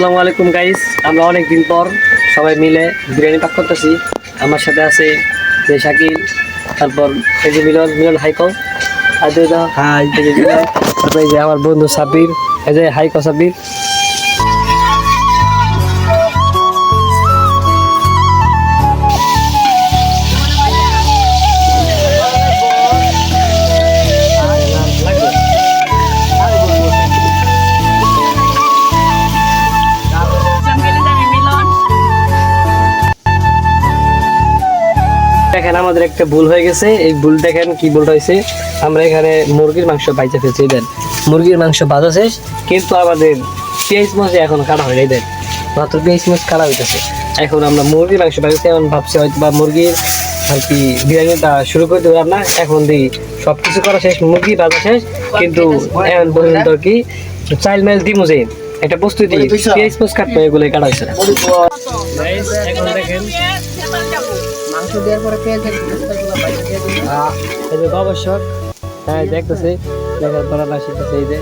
আসসালামু আলাইকুম গাইস আমরা অনেক দিন পর সবাই মিলে বিরিয়ানি পাক করতেছি। আমার সাথে আছে যে শাকিল তারপর এই যে মিলন মিলন হাইকো আর যে হাই তারপর আমার বন্ধু সাবির এই যে হাইকো সাবির দেখেন আমাদের একটা ভুল হয়ে গেছে। এই ভুল দেখেন কি ভুল হয়েছে। আমরা এখানে মুরগির মাংস বাইচা ফেলছি দেন। মুরগির মাংস ভাজা শেষ কিন্তু আমাদের পেঁয়াজ মাছ এখন কাটা হয় দেন। মাত্র পেঁয়াজ মাছ কাটা হইতেছে। এখন আমরা মুরগির মাংস বাইছি এখন ভাবছি হয়তো বা মুরগির আর কি বিরিয়ানিটা শুরু করে দেবো না। এখন দিই সব কিছু করা শেষ মুরগি ভাজা শেষ কিন্তু এখন পর্যন্ত আর কি চাইল্ড ম্যাচ দিমু যে। একটা বস্তু দিই পেঁয়াজ মাছ কাটবো এগুলো কাটা হয়েছে এখন দেখেন। বাবার হ্যাঁ দেখতেছে। দেখার পর আসিতেছে এই যে।